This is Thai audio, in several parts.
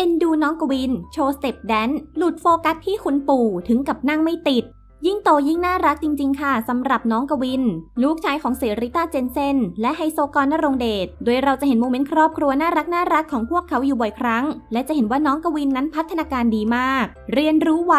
เอนดูน้องกวิน โชว์สเต็ปแดนซ์หลุดโฟกัสที่คุณปู่ถึงกับนั่งไม่ติด ยิ่งโตยิ่งน่ารักจริง ๆ ค่ะสำหรับน้องกวิน ลูกชายของเสริต้าเจนเซนและไฮโซกรนรงเดชโดยเราจะเห็นโมเมนต์ครอบครัวน่ารักน่ารักของพวกเขาอยู่บ่อยครั้ง และจะเห็นว่าน้องกวินนั้นพัฒนาการดีมาก เรียนรู้ไว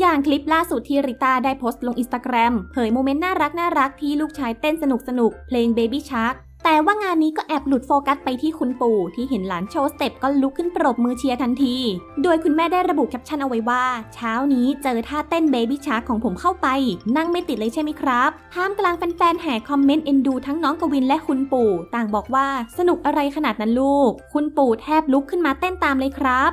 อย่างคลิปล่าสุดที่ริต้าได้โพสต์ลงอินสตาแกรมเผยโมเมนต์น่ารักน่ารักที่ลูกชายเต้นสนุกสนุกเพลง Baby Shark แต่ว่างานนี้ก็แอบหลุดโฟกัสไปที่คุณปู่ที่เห็นหลานโชว์สเต็ปก็ลุกขึ้นปรบมือเชียร์ทันที โดยคุณแม่ได้ระบุแคปชั่นเอาไว้ว่า เช้านี้เจอท่าเต้น Baby Shark ของผมเข้าไป นั่งไม่ติดเลยใช่ไหมครับท่ามกลางแฟนๆแห่คอมเมนต์เอ็นดูทั้งน้องกวินและคุณปู่ ต่างบอกว่าสนุกอะไรขนาดนั้นลูก คุณปู่แทบลุกขึ้นมาเต้นตามเลยครับ